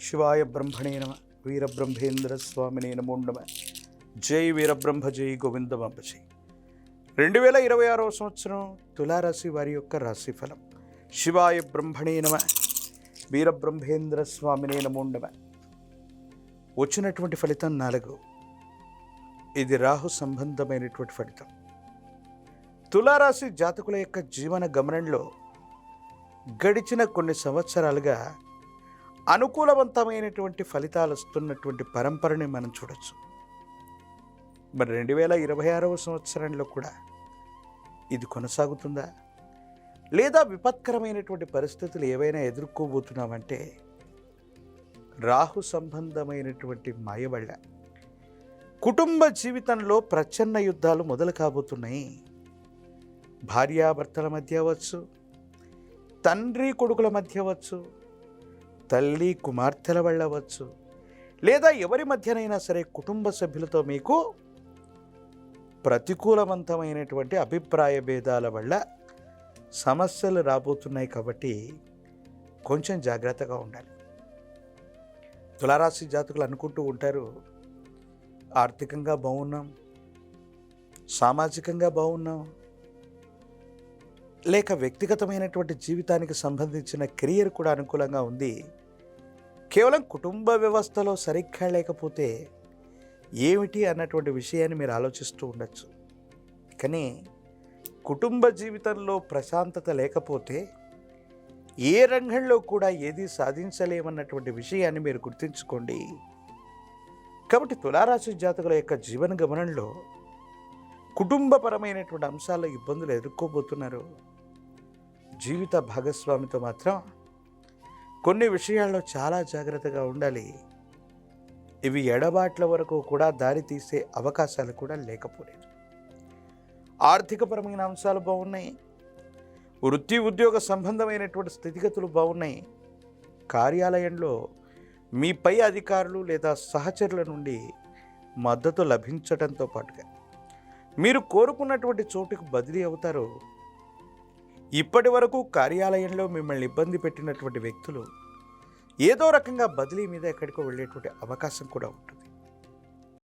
శివాయ బ్రహ్మణే నమ వీరబ్రహ్మేంద్ర స్వామినే నమో నమ. జై వీరబ్రహ్మ జై గోవిందంబజై రెండు వేల ఇరవై ఆరవ సంవత్సరం తులారాశి వారి యొక్క రాశిఫలం. శివాయ బ్రహ్మణే నమ వీరబ్రహ్మేంద్ర స్వామినే నమో నమ. వచ్చినటువంటి ఫలితం నాలుగు. ఇది రాహు సంబంధమైనటువంటి ఫలితం. తులారాశి జాతకుల యొక్క జీవన గమనంలో గడిచిన కొన్ని సంవత్సరాలుగా అనుకూలవంతమైనటువంటి ఫలితాలు వస్తున్నటువంటి పరంపరని మనం చూడొచ్చు. మరి రెండు వేల ఇరవై ఆరవ సంవత్సరంలో కూడా ఇది కొనసాగుతుందా? లేదా విపత్కరమైనటువంటి పరిస్థితులు ఏవైనా ఎదుర్కోబోతున్నామంటే రాహు సంబంధమైనటువంటి మాయ వల్ల కుటుంబ జీవితంలో ప్రచ్ఛన్న యుద్ధాలు మొదలు కాబోతున్నాయి. భార్యాభర్తల మధ్య అవ్వచ్చు తండ్రి కొడుకుల మధ్య అవ్వచ్చు తల్లి కుమార్తెల వల్ల లేదా ఎవరి మధ్యనైనా సరే కుటుంబ సభ్యులతో మీకు ప్రతికూలవంతమైనటువంటి అభిప్రాయ భేదాల వల్ల సమస్యలు రాబోతున్నాయి కాబట్టి కొంచెం జాగ్రత్తగా ఉండాలి. తులారాశి జాతకులు అనుకుంటూ ఉంటారు ఆర్థికంగా బాగున్నాం సామాజికంగా బాగున్నాం లేక వ్యక్తిగతమైనటువంటి జీవితానికి సంబంధించిన కెరియర్ కూడా అనుకూలంగా ఉంది. కేవలం కుటుంబ వ్యవస్థలో సరిగ్గా లేకపోతే ఏమిటి అన్నటువంటి విషయాన్ని మీరు ఆలోచిస్తూ ఉండొచ్చు. కానీ కుటుంబ జీవితంలో ప్రశాంతత లేకపోతే ఏ రంగంలో కూడా ఏది సాధించలేమన్నటువంటి విషయాన్ని మీరు గుర్తుంచుకోండి. కాబట్టి తులారాశి జాతకుల యొక్క జీవన గమనంలో కుటుంబపరమైనటువంటి అంశాల్లో ఇబ్బందులు ఎదుర్కోబోతున్నారు. జీవిత భాగస్వామితో మాత్రం కొన్ని విషయాల్లో చాలా జాగ్రత్తగా ఉండాలి. ఇవి ఎడబాట్ల వరకు కూడా దారి తీసే అవకాశాలు కూడా లేకపోలేదు. ఆర్థికపరమైన అంశాలు బాగున్నాయి. వృత్తి ఉద్యోగ సంబంధమైనటువంటి స్థితిగతులు బాగున్నాయి. కార్యాలయంలో మీ పై అధికారులు లేదా సహచరుల నుండి మద్దతు లభించడంతో పాటుగా మీరు కోరుకున్నటువంటి చోటుకు బదిలీ అవుతారు. ఇప్పటి వరకు కార్యాలయంలో మిమ్మల్ని ఇబ్బంది పెట్టినటువంటి వ్యక్తులు ఏదో రకంగా బదిలీ మీద ఎక్కడికో వెళ్ళేటువంటి అవకాశం కూడా ఉంటుంది.